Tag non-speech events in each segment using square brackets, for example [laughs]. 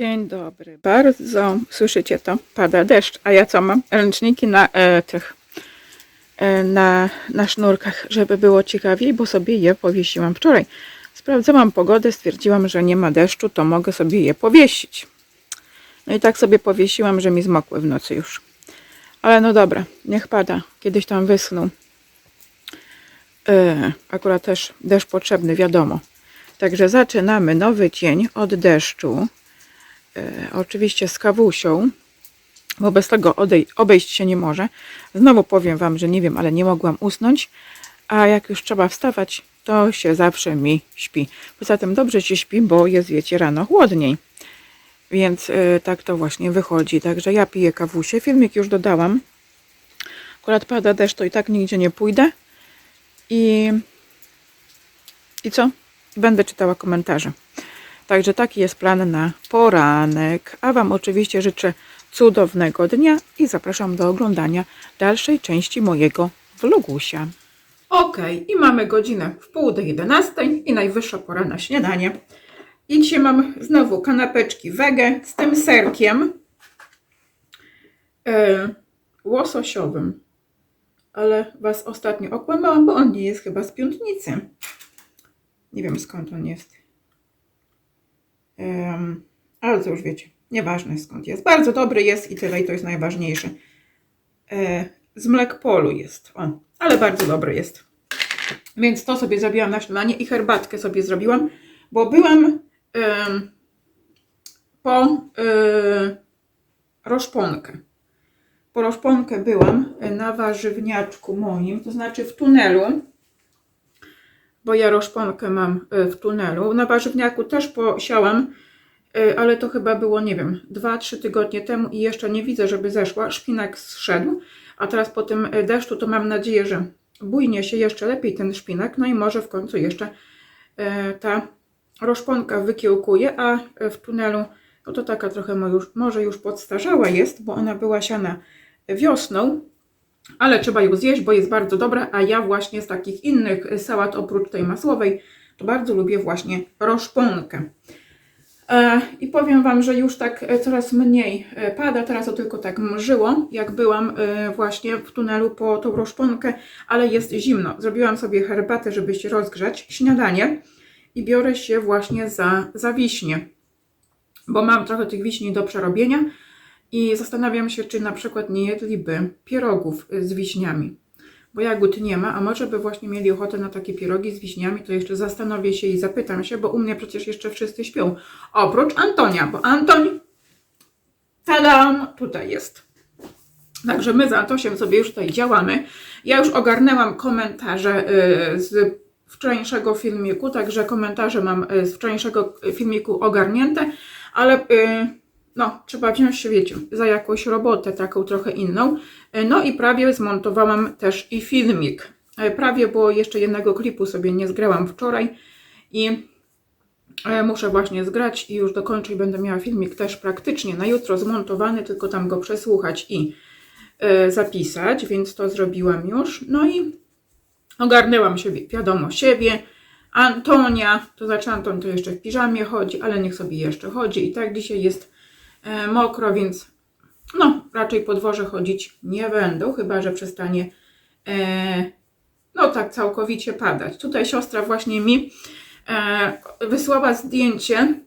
Dzień dobry. Bardzo słyszycie to? Pada deszcz. A ja co mam? Ręczniki na e, tych e, na, na sznurkach, żeby było ciekawiej, bo sobie je powiesiłam wczoraj. Sprawdzałam pogodę, stwierdziłam, że nie ma deszczu, to mogę sobie je powiesić. No i tak sobie powiesiłam, że mi zmokły w nocy już. Ale no dobra, niech pada. Kiedyś tam wyschną. E, akurat też deszcz potrzebny, wiadomo. Także zaczynamy nowy dzień od deszczu. E, oczywiście z kawusią, bo bez tego odej- obejść się nie może. Znowu powiem Wam, że nie wiem, ale nie mogłam usnąć, a jak już trzeba wstawać, to się zawsze mi śpi. Poza tym dobrze się śpi, bo jest, wiecie, rano chłodniej. Więc e, tak to właśnie wychodzi. Także ja piję kawusię. Filmik już dodałam. Akurat pada deszcz, to i tak nigdzie nie pójdę. I, i co? Będę czytała komentarze. Także taki jest plan na poranek. A Wam oczywiście życzę cudownego dnia i zapraszam do oglądania dalszej części mojego vlogusia. Ok, i mamy godzinę w pół do 11 i najwyższa pora na śniadanie. I dzisiaj mam znowu kanapeczki wege z tym serkiem e, łososiowym. Ale Was ostatnio okłamałam, bo on nie jest chyba z piątnicy. Nie wiem skąd on jest. Ale to już wiecie, nieważne skąd jest. Bardzo dobry jest i tyle, i to jest najważniejsze. E, z Mlekpolu jest, o, ale bardzo dobry jest. Więc to sobie zrobiłam na śniadanie i herbatkę sobie zrobiłam, bo byłam po e, roszponkę. Po roszponkę byłam na warzywniaczku moim, to znaczy w tunelu bo ja roszponkę mam e, w tunelu. Na warzywniaku też posiałam, e, ale to chyba było, nie wiem, 2-3 tygodnie temu i jeszcze nie widzę, żeby zeszła. Szpinak zszedł, a teraz po tym e, deszczu to mam nadzieję, że bujnie się jeszcze lepiej ten szpinak, no i może w końcu jeszcze ta roszponka wykiełkuje, a w tunelu no to taka trochę może już podstarzała jest, bo ona była siana wiosną, ale trzeba ją zjeść, bo jest bardzo dobra, a ja właśnie z takich innych sałat, oprócz tej masłowej, to bardzo lubię właśnie roszponkę. E, I powiem Wam, że już tak e, coraz mniej e, pada, teraz to tylko tak mrzyło, jak byłam właśnie w tunelu po tą roszponkę, ale jest zimno. Zrobiłam sobie herbatę, żeby się rozgrzać, śniadanie i biorę się właśnie za, za wiśnie, bo mam trochę tych wiśni do przerobienia i zastanawiam się, czy na przykład nie jedliby pierogów y, z wiśniami. Bo jagód nie ma, a może by właśnie mieli ochotę na takie pierogi z wiśniami, to jeszcze zastanowię się i zapytam się, bo u mnie przecież jeszcze wszyscy śpią. Oprócz Antonia, bo Antoń, tadam, tutaj jest. Także my z Antosiem sobie już tutaj działamy. Ja już ogarnęłam komentarze y, z wczorajszego filmiku, także komentarze mam y, z wczorajszego filmiku ogarnięte, ale y, no, trzeba wziąć się, wiecie, za jakąś robotę taką trochę inną. E, No i prawie zmontowałam też i filmik. E, Prawie, bo jeszcze jednego klipu sobie nie zgrałam wczoraj i e, muszę właśnie zgrać i już dokończę i będę miała filmik też praktycznie na jutro zmontowany, tylko tam go przesłuchać i zapisać, więc to zrobiłam już. No i ogarnęłam się, wi- wiadomo, siebie. Antonia, to znaczy Anton to jeszcze w piżamie chodzi, ale niech sobie jeszcze chodzi. I tak dzisiaj jest mokro, więc no, raczej po dworze chodzić nie będą, chyba że przestanie e, no tak całkowicie padać. Tutaj siostra właśnie mi e, wysłała zdjęcie,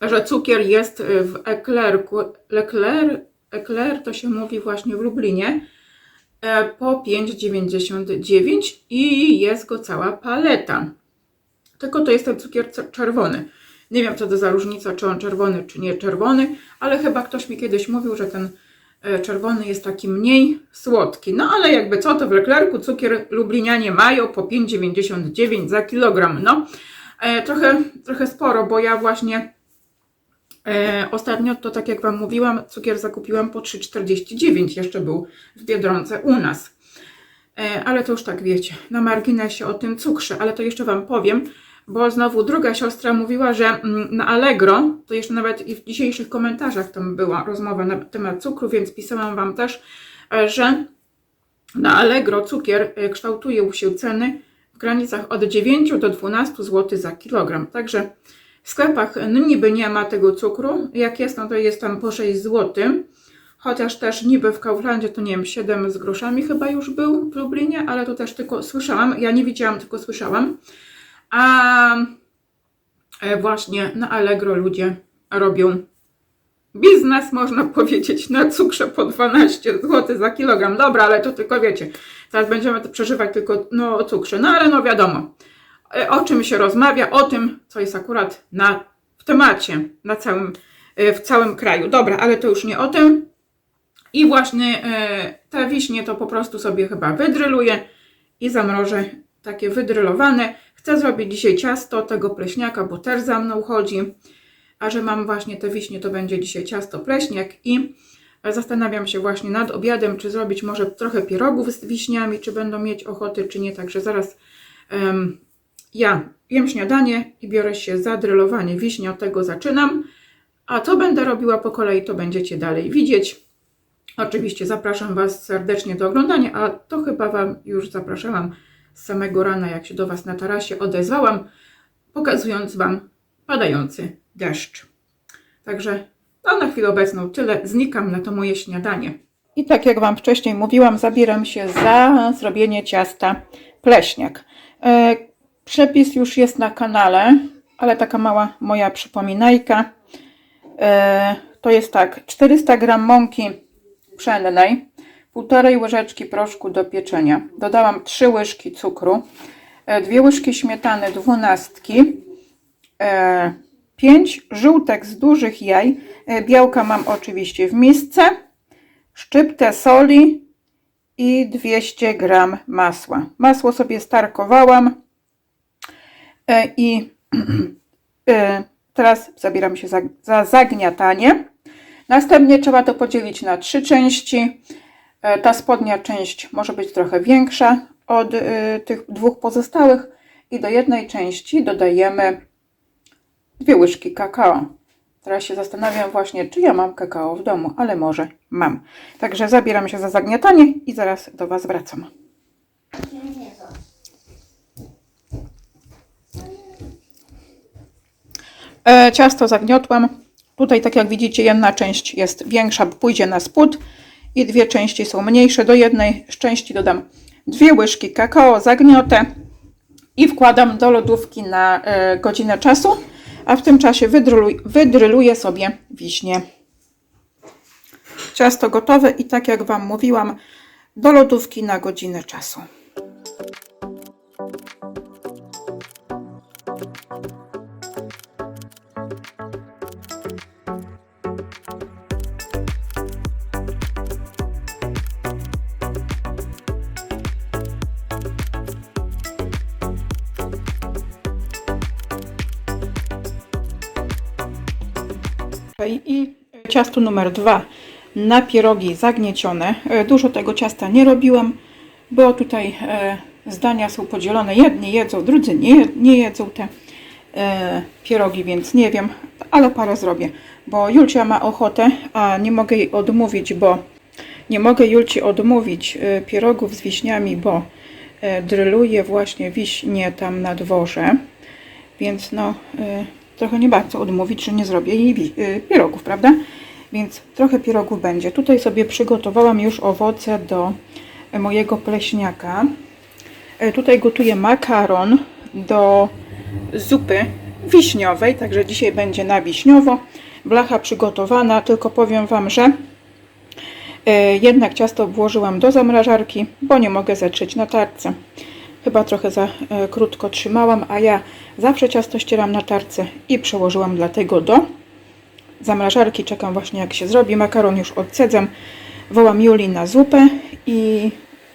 że cukier jest w eklerku. Leclerc, ekler to się mówi właśnie w Lublinie e, po 5,99 i jest go cała paleta. Tylko to jest ten cukier czerwony. Nie wiem, co to za różnica, czy on czerwony, czy nie czerwony, ale chyba ktoś mi kiedyś mówił, że ten e, czerwony jest taki mniej słodki. No ale jakby co, to w Leclercu cukier lublinianie mają po 5,99 za kilogram. No, e, trochę, trochę sporo, bo ja właśnie e, ostatnio, to tak jak Wam mówiłam, cukier zakupiłam po 3,49. Jeszcze był w Biedronce u nas. E, ale to już tak wiecie, na marginesie o tym cukrze, ale to jeszcze Wam powiem, bo znowu druga siostra mówiła, że mm, na Allegro, to jeszcze nawet i w dzisiejszych komentarzach tam była rozmowa na temat cukru, więc pisałam Wam też, e, że na Allegro cukier e, kształtuje się ceny w granicach od 9 do 12 zł za kilogram. Także W sklepach no, niby nie ma tego cukru. Jak jest, no to jest tam po 6 zł. Chociaż też niby w Kauflandzie to nie wiem, 7 z groszami chyba już był w Lublinie, ale to też tylko słyszałam. Ja nie widziałam, tylko słyszałam. A e, właśnie na Allegro ludzie robią biznes, można powiedzieć, na cukrze po 12 zł za kilogram. Dobra, ale to tylko wiecie, teraz będziemy to przeżywać tylko no, o cukrze. No ale no wiadomo, e, o czym się rozmawia, o tym, co jest akurat na, w temacie na całym, e, w całym kraju. Dobra, ale to już nie o tym. I właśnie te wiśnie to po prostu sobie chyba wydryluję i zamrożę takie wydrylowane. Chcę zrobić dzisiaj ciasto tego pleśniaka, bo też za mną chodzi. A że mam właśnie te wiśnie, to będzie dzisiaj ciasto pleśniak i zastanawiam się właśnie nad obiadem, czy zrobić może trochę pierogów z wiśniami, czy będą mieć ochoty, czy nie. Także zaraz em, ja jem śniadanie i biorę się za drylowanie wiśni, od tego zaczynam. A co będę robiła po kolei, to będziecie dalej widzieć. Oczywiście zapraszam Was serdecznie do oglądania, a to chyba Wam już zapraszałam z samego rana, jak się do Was na tarasie odezwałam, pokazując Wam padający deszcz. Także to na chwilę obecną tyle. Znikam na to moje śniadanie. I tak jak Wam wcześniej mówiłam, zabieram się za zrobienie ciasta pleśniak. E, przepis już jest na kanale, ale taka mała moja przypominajka. E, to jest tak, 400 g mąki pszennej, półtorej łyżeczki proszku do pieczenia. Dodałam 3 łyżki cukru, 2 łyżki śmietany dwunastki, 5 żółtek z dużych jaj. E, Białka mam oczywiście w misce, szczyptę soli i 200 gram masła. Masło sobie starkowałam e, i [clears throat] e, teraz zabieram się za, za zagniatanie. Następnie trzeba to podzielić na trzy części. E, Ta spodnia część może być trochę większa od e, tych dwóch pozostałych i do jednej części dodajemy dwie łyżki kakao. Teraz się zastanawiam właśnie, czy ja mam kakao w domu, ale może mam. Także zabieram się za zagniatanie i zaraz do Was wracam. E, ciasto zagniotłam. Tutaj, tak jak widzicie, jedna część jest większa, bo pójdzie na spód i dwie części są mniejsze. Do jednej części dodam dwie łyżki kakao, zagniotę i wkładam do lodówki na e, godzinę czasu, a w tym czasie wydryluj, wydryluję sobie wiśnie. Ciasto gotowe i tak jak Wam mówiłam, do lodówki na godzinę czasu. I ciasto numer dwa na pierogi zagniecione. E, Dużo tego ciasta nie robiłam, bo tutaj e, zdania są podzielone. Jedni jedzą, drudzy nie, nie jedzą te e, pierogi, więc nie wiem, ale parę zrobię. Bo Julcia ma ochotę, a nie mogę jej odmówić, bo nie mogę Julci odmówić pierogów z wiśniami, bo dryluje właśnie wiśnie tam na dworze. Więc no, trochę nie bardzo odmówić, że nie zrobię jej y, pierogów, prawda? Więc trochę pierogów będzie. Tutaj sobie przygotowałam już owoce do y, mojego pleśniaka. Y, Tutaj gotuję makaron do zupy wiśniowej, także dzisiaj będzie na wiśniowo. Blacha przygotowana, tylko powiem Wam, że y, jednak ciasto włożyłam do zamrażarki, bo nie mogę zetrzeć na tarce. Chyba trochę za e, krótko trzymałam, a ja zawsze ciasto ścieram na tarce i przełożyłam dlatego do zamrażarki. Czekam właśnie jak się zrobi. Makaron już odcedzam. Wołam Juli na zupę i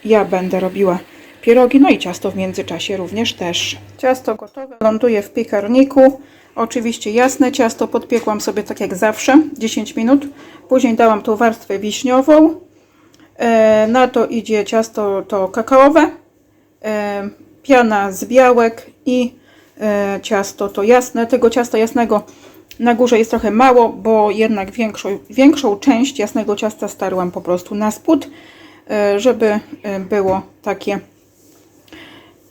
ja będę robiła pierogi, no i ciasto w międzyczasie również też. Ciasto gotowe, ląduje w piekarniku. Oczywiście jasne ciasto podpiekłam sobie tak jak zawsze, 10 minut. Później dałam tą warstwę wiśniową. E, Na to idzie ciasto to kakaowe, piana z białek i e, ciasto to jasne. Tego ciasta jasnego na górze jest trochę mało, bo jednak większą, większą część jasnego ciasta starłam po prostu na spód, e, żeby e, było takie,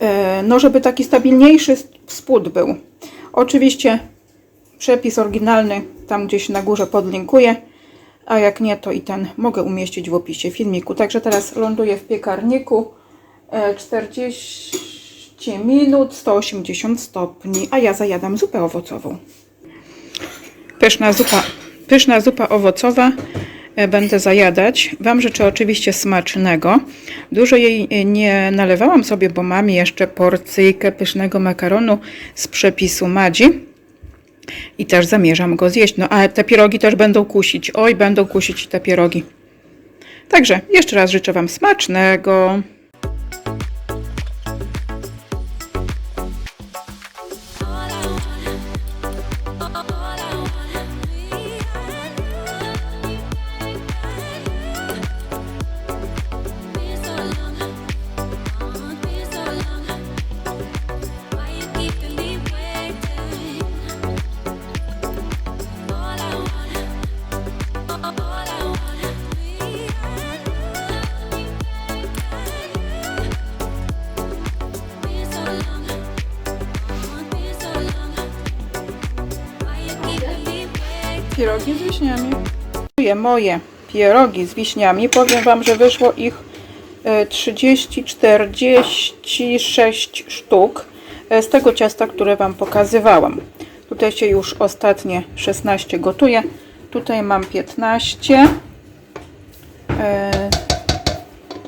e, no żeby taki stabilniejszy spód był. Oczywiście Przepis oryginalny tam gdzieś na górze podlinkuję, a jak nie, to i ten mogę umieścić w opisie filmiku. Także teraz ląduję w piekarniku. E, 40 minut, 180 stopni, a ja zajadam zupę owocową. Pyszna zupa, pyszna zupa owocowa. e, Będę zajadać. Wam życzę oczywiście smacznego. Dużo jej e, nie nalewałam sobie, bo mam jeszcze porcyjkę pysznego makaronu z przepisu Madzi. I też zamierzam go zjeść. No a te pierogi też będą kusić. Oj, będą kusić te pierogi. Także jeszcze raz życzę Wam smacznego. Moje pierogi z wiśniami. Powiem Wam, że wyszło ich e, 30-46 sztuk e, z tego ciasta, które Wam pokazywałam. Tutaj się już ostatnie 16 gotuje. Tutaj mam 15. E,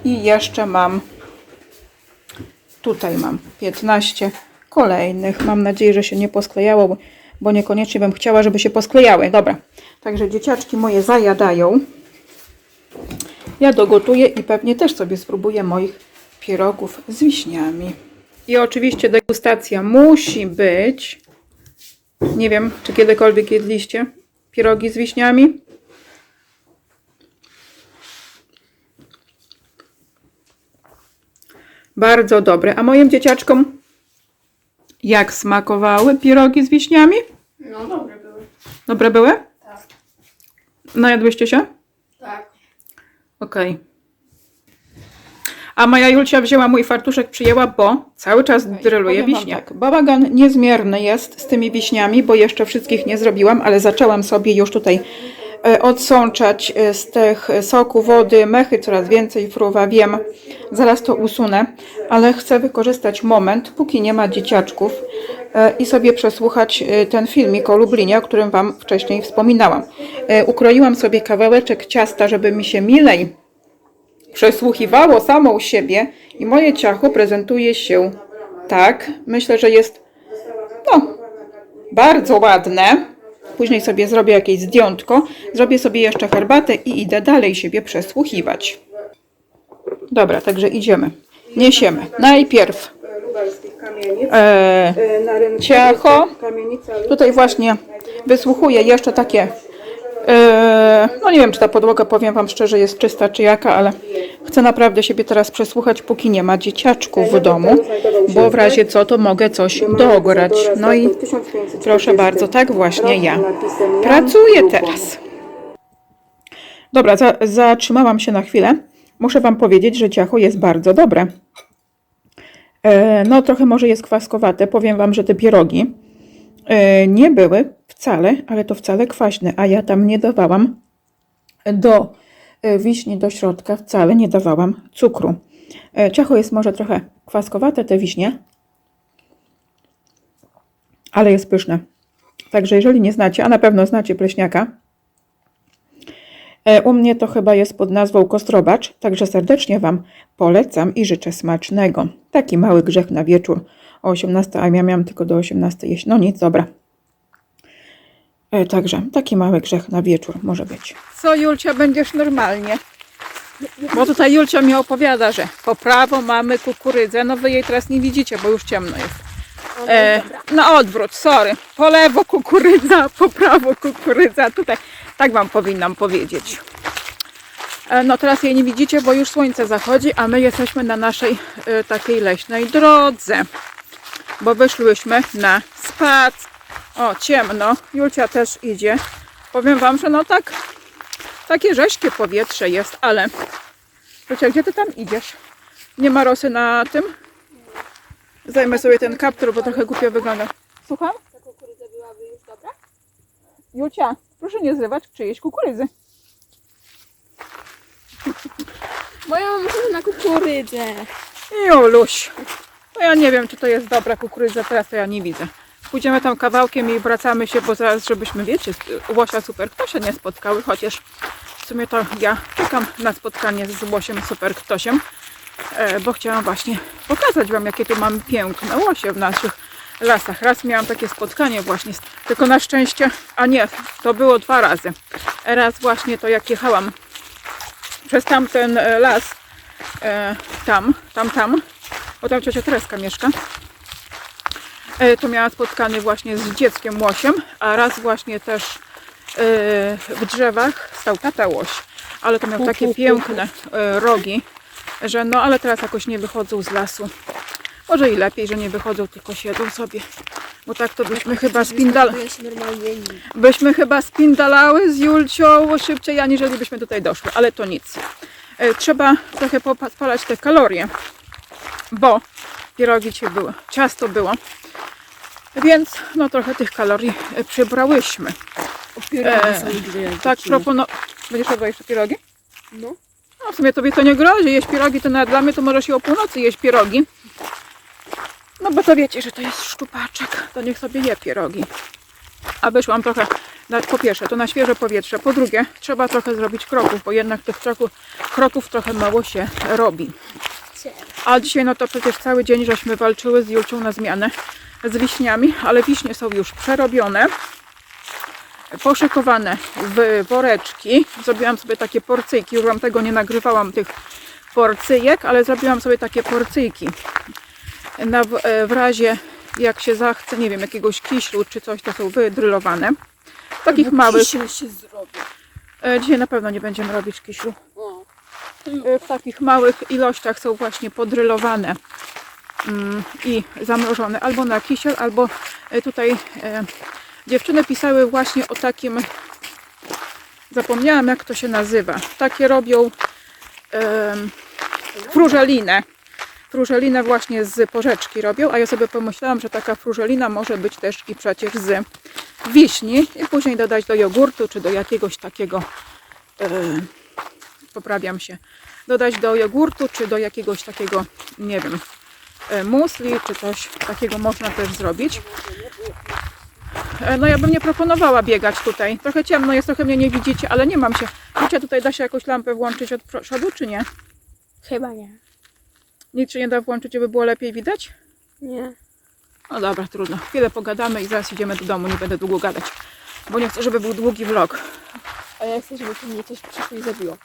I jeszcze mam Tutaj mam 15 kolejnych. Mam nadzieję, że się nie posklejało, bo- niekoniecznie bym chciała, żeby się posklejały. Dobra, także dzieciaczki moje zajadają. Ja dogotuję i pewnie też sobie spróbuję moich pierogów z wiśniami. I oczywiście degustacja musi być. Nie wiem, czy kiedykolwiek jedliście pierogi z wiśniami. Bardzo dobre. A moim dzieciaczkom jak smakowały pierogi z wiśniami? No dobre były. Dobre były? Tak. Najadłyście się? Tak. Okej. A moja Julcia wzięła mój fartuszek, przyjęła, bo cały czas dryluje wiśnie. Tak, bałagan niezmierny jest z tymi wiśniami, bo jeszcze wszystkich nie zrobiłam, ale zaczęłam sobie już tutaj odsączać e, z tych soku, wody, mechy coraz więcej fruwa, wiem, zaraz to usunę, ale chcę wykorzystać moment, póki nie ma dzieciaczków e, i sobie przesłuchać e, ten filmik o Lublinie, o którym Wam wcześniej wspominałam. E, Ukroiłam sobie kawałeczek ciasta, żeby mi się milej przesłuchiwało samą siebie i moje ciacho prezentuje się tak. Myślę, że jest no, bardzo ładne. Później sobie zrobię jakieś zdjątko, zrobię sobie jeszcze herbatę i idę dalej siebie przesłuchiwać. Dobra, także idziemy. Niesiemy. Najpierw e, E, ciacho. Tutaj właśnie wysłuchuję jeszcze takie. E, no nie wiem, czy ta podłoga, powiem Wam szczerze, jest czysta czy jaka, ale chcę naprawdę siebie teraz przesłuchać, póki nie ma dzieciaczków w domu, bo w razie co, to mogę coś dograć. No i proszę bardzo, tak właśnie ja pracuję teraz. Dobra, za, zatrzymałam się na chwilę. Muszę Wam powiedzieć, że ciacho jest bardzo dobre. E, no, trochę może jest kwaskowate. Powiem Wam, że te pierogi e, nie były wcale, ale to wcale kwaśne, a ja tam nie dawałam do e, wiśni, do środka, wcale nie dawałam cukru. E, Ciacho jest może trochę kwaskowate, te wiśnie, ale jest pyszne. Także jeżeli nie znacie, a na pewno znacie pleśniaka, e, u mnie to chyba jest pod nazwą kostrobacz, także serdecznie Wam polecam i życzę smacznego. Taki mały grzech na wieczór o 18, a ja miałam tylko do 18 jeść. No nic, dobra. E, Także taki mały grzech na wieczór może być. Co Julcia, będziesz normalnie? Bo tutaj Julcia mi opowiada, że po prawo mamy kukurydzę. No wy jej teraz nie widzicie, bo już ciemno jest. E, na odwrót, sorry. Po lewo kukurydza, [laughs] po prawo kukurydza. Tutaj tak wam powinnam powiedzieć. E, no teraz jej nie widzicie, bo już słońce zachodzi, a my jesteśmy na naszej e, takiej leśnej drodze. Bo wyszłyśmy na spacer. O, ciemno. Julcia też idzie. Powiem wam, że no tak, takie rzeźkie powietrze jest, ale Julcia, gdzie ty tam idziesz? Nie ma rosy na tym? Zajmę sobie ten kaptur, bo trochę głupio wygląda. Słucham? Ta kukurydza byłaby już dobra? Julcia, proszę nie zrywać czyjejś kukurydzy. Moja mama chce na kukurydzę. Joluś. No ja nie wiem, czy to jest dobra kukurydza, teraz to ja nie widzę. Pójdziemy tam kawałkiem i wracamy się, bo zaraz, żebyśmy, wiecie, łosia super ktosia nie spotkały, chociaż w sumie to ja czekam na spotkanie z łosiem super ktosiem, e, bo chciałam właśnie pokazać Wam, jakie tu mamy piękne łosie w naszych lasach. Raz miałam takie spotkanie właśnie, tylko na szczęście, a nie, to było dwa razy. Raz właśnie to jak jechałam przez tamten e, las, e, tam, tam, tam, bo tam ciocia Tereska mieszka. E, to miałam spotkanie właśnie z dzieckiem łosiem, a raz właśnie też e, w drzewach stał tata łoś, ale to miał takie piękne e, rogi, że no ale teraz jakoś nie wychodzą z lasu. Może i lepiej, że nie wychodzą, tylko siedzą sobie. Bo tak to byśmy chyba spindal... Ja się normalnie nie. Byśmy chyba spindalały z Julcią szybciej, aniżeli byśmy tutaj doszły, ale to nic. Trzeba trochę spalać te kalorie, bo pierogi dzisiaj były, ciasto było, więc no trochę tych kalorii e, przybrałyśmy. E, Tak propono... Będziesz jadła jeszcze pierogi? No. No w sumie tobie to nie grozi, jeść pierogi to nawet dla mnie to możesz i o północy jeść pierogi. No bo to wiecie, że to jest szczupaczek, to niech sobie je pierogi. A wyszłam trochę, na, po pierwsze, to na świeże powietrze, po drugie, trzeba trochę zrobić kroków, bo jednak tych kroków, kroków trochę mało się robi. A dzisiaj no to przecież cały dzień żeśmy walczyły z Julcią na zmianę z wiśniami, ale wiśnie są już przerobione, poszykowane w woreczki. Zrobiłam sobie takie porcyjki, już wam tego nie nagrywałam, tych porcyjek, ale zrobiłam sobie takie porcyjki. Na, w, e, razie jak się zachce, nie wiem, jakiegoś kiślu czy coś, to są wydrylowane. Takich małych. Kisiel się zrobi. E, Dzisiaj na pewno nie będziemy robić kiślu. E, W takich małych ilościach są właśnie podrylowane mm, i zamrożone albo na kisiel, albo e, tutaj e, dziewczyny pisały właśnie o takim, zapomniałam jak to się nazywa. Takie robią frużelinę. Frużelinę właśnie z porzeczki robią, a ja sobie pomyślałam, że taka frużelina może być też i przecież z wiśni i później dodać do jogurtu czy do jakiegoś takiego poprawiam się, dodać do jogurtu, czy do jakiegoś takiego, nie wiem, e, musli, czy coś takiego można też zrobić. E, No ja bym nie proponowała biegać tutaj. Trochę ciemno jest, trochę mnie nie widzicie, ale nie mam się. Wiecie, tutaj da się jakąś lampę włączyć od przodu, czy nie? Chyba nie. Nic się nie da włączyć, żeby było lepiej widać? Nie. No dobra, trudno. Chwilę pogadamy i zaraz idziemy do domu. Nie będę długo gadać, bo nie chcę, żeby był długi vlog. A ja chcę, żeby mnie coś przyszło i zabiło.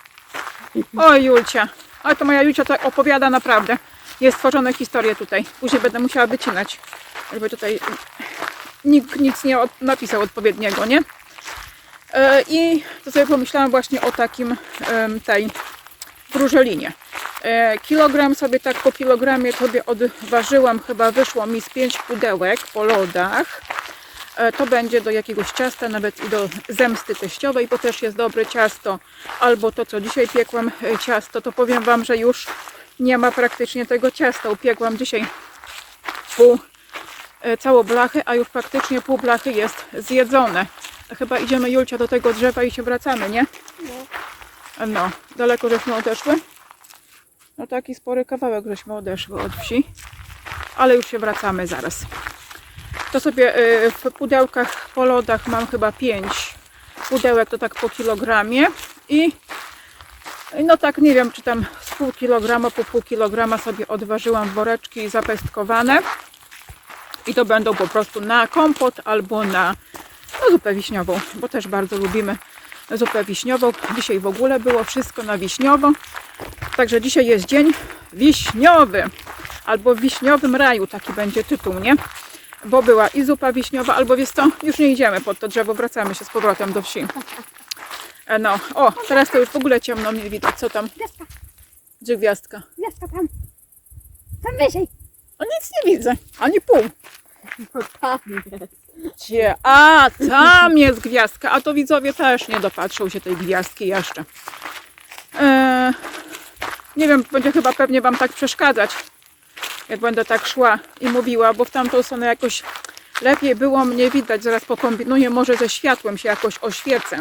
Oj, Julcia. Ale to moja Julcia tak opowiada naprawdę. Jest stworzone historie tutaj. Później będę musiała wycinać, żeby tutaj nikt nic nie od, napisał odpowiedniego, nie? E, I to sobie pomyślałam właśnie o takim tej wróżelinie. E, kilogram sobie tak po kilogramie sobie odważyłam, chyba wyszło mi z 5 pudełek po lodach. E, To będzie do jakiegoś ciasta, nawet i do zemsty teściowej, bo też jest dobre ciasto. Albo to, co dzisiaj piekłam e, ciasto, to powiem Wam, że już nie ma praktycznie tego ciasta. Upiekłam dzisiaj pół, e, całą blachę, a już praktycznie pół blachy jest zjedzone. Chyba idziemy, Julcia, do tego drzewa i się wracamy, nie? No. No, daleko żeśmy odeszły. No taki spory kawałek żeśmy odeszły od wsi. Ale już się wracamy zaraz. To sobie y, w pudełkach po lodach mam chyba 5 pudełek, to tak po kilogramie. I no tak nie wiem, czy tam z pół kilograma po pół kilograma sobie odważyłam woreczki zapestkowane. I to będą po prostu na kompot albo na no, zupę wiśniową, bo też bardzo lubimy zupę wiśniową. Dzisiaj w ogóle było wszystko na wiśniowo. Także dzisiaj jest dzień wiśniowy. Albo w wiśniowym raju, taki będzie tytuł, nie? Bo była i zupa wiśniowa, albo wiesz co, już nie idziemy pod to drzewo, wracamy się z powrotem do wsi. E, No, o, teraz to już w ogóle ciemno nie widać, co tam. Gwiazdka, Gdzie gwiazdka? gwiazdka tam. Tam wyżej. O, nic nie widzę, ani pół. No tam jest. Gdzie? A, tam jest gwiazdka. A to widzowie też nie dopatrzą się tej gwiazdki jeszcze. Eee, nie wiem, będzie chyba pewnie Wam tak przeszkadzać, jak będę tak szła i mówiła, bo w tamtą stronę jakoś lepiej było mnie widać. Zaraz pokombinuję, może ze światłem się jakoś oświecę.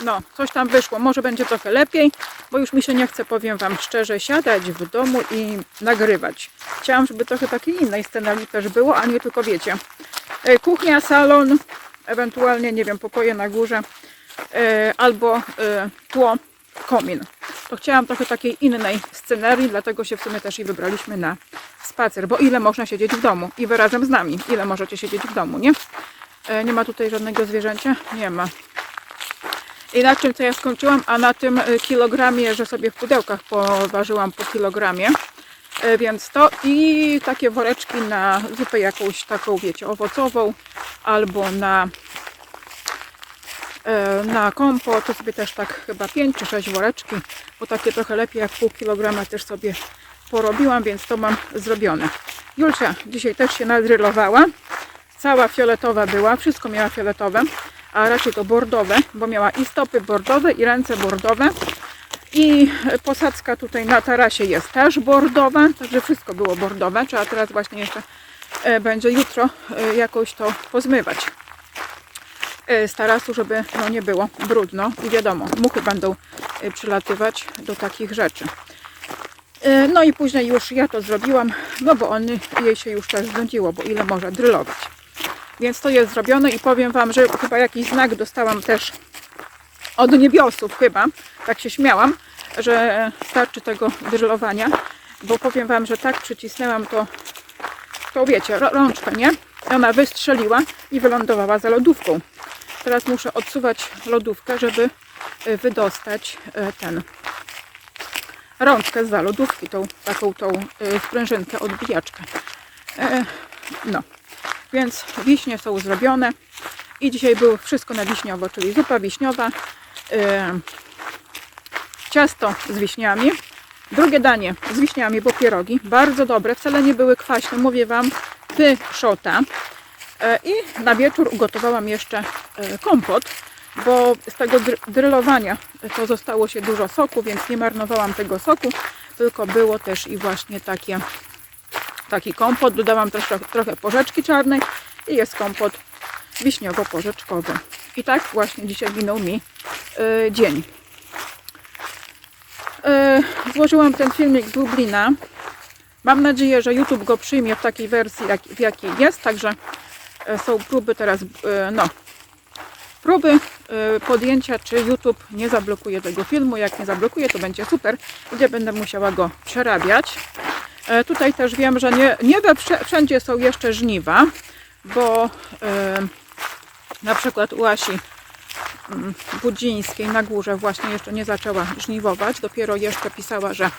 No, coś tam wyszło. Może będzie trochę lepiej, bo już mi się nie chce, powiem Wam szczerze, siadać w domu i nagrywać. Chciałam, żeby trochę takiej innej scenarii też było, a nie tylko wiecie. e, Kuchnia, salon, ewentualnie, nie wiem, pokoje na górze e, albo e, tło, komin. To chciałam trochę takiej innej scenerii, dlatego się w sumie też i wybraliśmy na spacer, bo ile można siedzieć w domu i wy razem z nami, ile możecie siedzieć w domu, nie? E, Nie ma tutaj żadnego zwierzęcia? Nie ma. I na czym co ja skończyłam? A na tym y, kilogramie, że sobie w pudełkach poważyłam po kilogramie. E, Więc to i takie woreczki na zupę jakąś taką, wiecie, owocową albo na, e, na kompot. To sobie też tak chyba 5 czy 6 woreczki, bo takie trochę lepiej jak pół kilograma też sobie porobiłam, więc to mam zrobione. Julcia dzisiaj też się nadrylowała. Cała fioletowa była, wszystko miała fioletowe, a raczej to bordowe, bo miała i stopy bordowe, i ręce bordowe. I posadzka tutaj na tarasie jest też bordowa, także wszystko było bordowe. Trzeba teraz właśnie jeszcze e, będzie jutro e, jakoś to pozmywać e, z tarasu, żeby no, nie było brudno. I wiadomo, muchy będą e, przylatywać do takich rzeczy. E, No i później już ja to zrobiłam, no bo on jej się już też znudziło, bo ile może drylować. Więc to jest zrobione i powiem Wam, że chyba jakiś znak dostałam też od niebiosów chyba, tak się śmiałam, że starczy tego drylowania, bo powiem Wam, że tak przycisnęłam to, to wiecie, rączkę, nie? Ona wystrzeliła i wylądowała za lodówką. Teraz muszę odsuwać lodówkę, żeby y, wydostać y, ten rączkę za lodówki, tą taką tą y, sprężynkę, odbijaczkę. E, No, więc wiśnie są zrobione i dzisiaj było wszystko na wiśniowo, czyli zupa wiśniowa, ciasto z wiśniami, drugie danie z wiśniami, bo pierogi, bardzo dobre, wcale nie były kwaśne, mówię Wam, pyszota. E, I na wieczór ugotowałam jeszcze e, kompot, bo z tego dr- drylowania to zostało się dużo soku, więc nie marnowałam tego soku, tylko było też i właśnie takie, taki kompot. Dodałam też trochę, porzeczki czarnej i jest kompot wiśniowo-porzeczkowy. I tak właśnie dzisiaj minął mi e, dzień. Złożyłam ten filmik z Lublina. Mam nadzieję, że YouTube go przyjmie w takiej wersji, jak, w jakiej jest, także są próby teraz, e, no, próby e, podjęcia, czy YouTube nie zablokuje tego filmu. Jak nie zablokuje, to będzie super, gdzie będę musiała go przerabiać. E, Tutaj też wiem, że nie, nie we wszędzie są jeszcze żniwa, bo e, na przykład u Asi mm, Budzińskiej na górze właśnie jeszcze nie zaczęła żniwować. Dopiero jeszcze pisała, że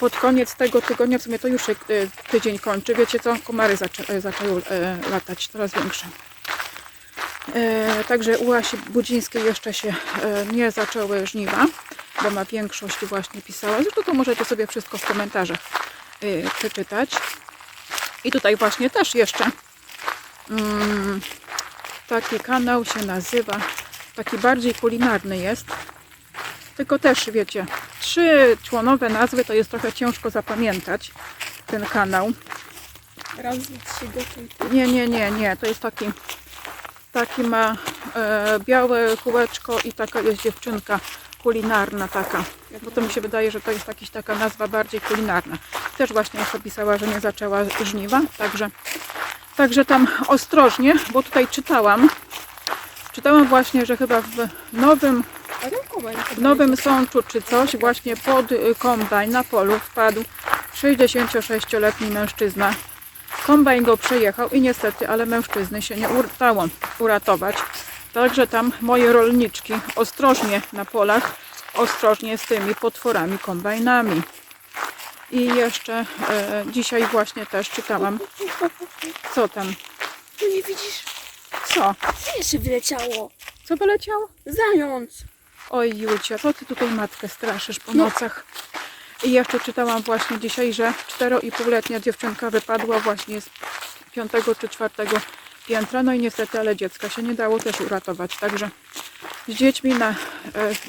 pod koniec tego tygodnia, w sumie to już się y, tydzień kończy. Wiecie co? Komary y, zaczęły y, latać, coraz większe. Także u Asi Budzińskiej jeszcze się nie zaczęły żniwa, bo ma większość właśnie pisała. Zresztą to możecie sobie wszystko w komentarzach przeczytać. I tutaj właśnie też jeszcze mm, taki kanał się nazywa, taki bardziej kulinarny jest. Tylko też wiecie, trzy członowe nazwy to jest trochę ciężko zapamiętać ten kanał. Rozwiedź się gotuj. Nie, nie, nie, nie, to jest taki taki ma e, białe kółeczko i taka jest dziewczynka kulinarna taka. Bo to mi się wydaje, że to jest jakaś taka nazwa bardziej kulinarna. Też właśnie jeszcze pisała, że nie zaczęła żniwa, także Także tam ostrożnie, bo tutaj czytałam. Czytałam właśnie, że chyba w nowym. W nowym sączu czy coś, właśnie pod y, kombajn na polu wpadł 66-letni mężczyzna. Kombajn go przejechał i niestety, ale mężczyzny się nie udało uratować. Także tam moje rolniczki ostrożnie na polach, ostrożnie z tymi potworami kombajnami. I jeszcze e, dzisiaj właśnie też czytałam, co tam, Tu nie widzisz? co, Co jeszcze wyleciało? co wyleciało? Zając. Oj Julcia, co ty tutaj matkę straszysz po No. nocach? I jeszcze czytałam właśnie dzisiaj, że 4,5-letnia dziewczynka wypadła właśnie z piątego czy czwartego piętra, no i niestety, ale dziecka się nie dało też uratować, także z dziećmi na e,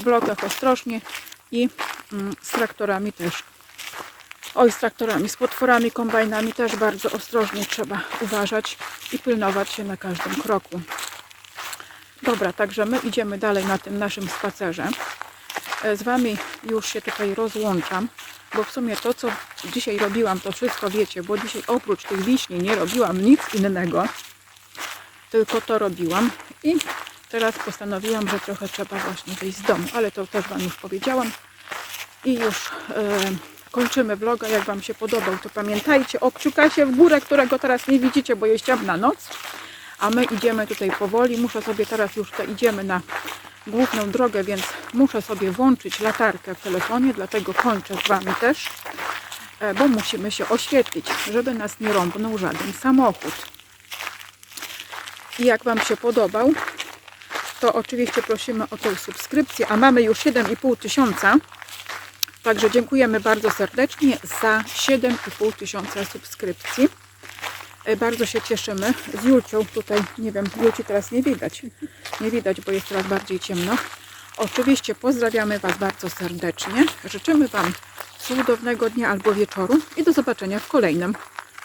blokach ostrożnie i mm, z traktorami też Oj, z traktorami, z potworami, kombajnami też bardzo ostrożnie trzeba uważać i pilnować się na każdym kroku. Dobra, także my idziemy dalej na tym naszym spacerze. E, Z Wami już się tutaj rozłączam, bo w sumie to, co dzisiaj robiłam, to wszystko wiecie, bo dzisiaj oprócz tych wiśni nie robiłam nic innego, tylko to robiłam. I teraz postanowiłam, że trochę trzeba właśnie wyjść z domu, ale to też Wam już powiedziałam. I już e, kończymy vloga, jak Wam się podobał, to pamiętajcie o w górę, którego teraz nie widzicie, bo jest ciemna noc, a my idziemy tutaj powoli, muszę sobie teraz już to idziemy na główną drogę, więc muszę sobie włączyć latarkę w telefonie, dlatego kończę z Wami też, e, bo musimy się oświetlić, żeby nas nie rąbnął żaden samochód. I jak Wam się podobał, to oczywiście prosimy o tą subskrypcję, a mamy już 7,5 tysiąca. Także dziękujemy bardzo serdecznie za 7,5 tysiąca subskrypcji. E, Bardzo się cieszymy. Z Julcią tutaj, nie wiem, Julci teraz nie widać. Nie widać, bo jest coraz bardziej ciemno. Oczywiście pozdrawiamy Was bardzo serdecznie. Życzymy Wam cudownego dnia albo wieczoru i do zobaczenia w kolejnym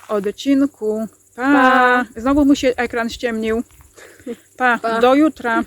odcinku. Pa! Pa. Znowu mu się ekran ściemnił. Pa! Pa. Do jutra!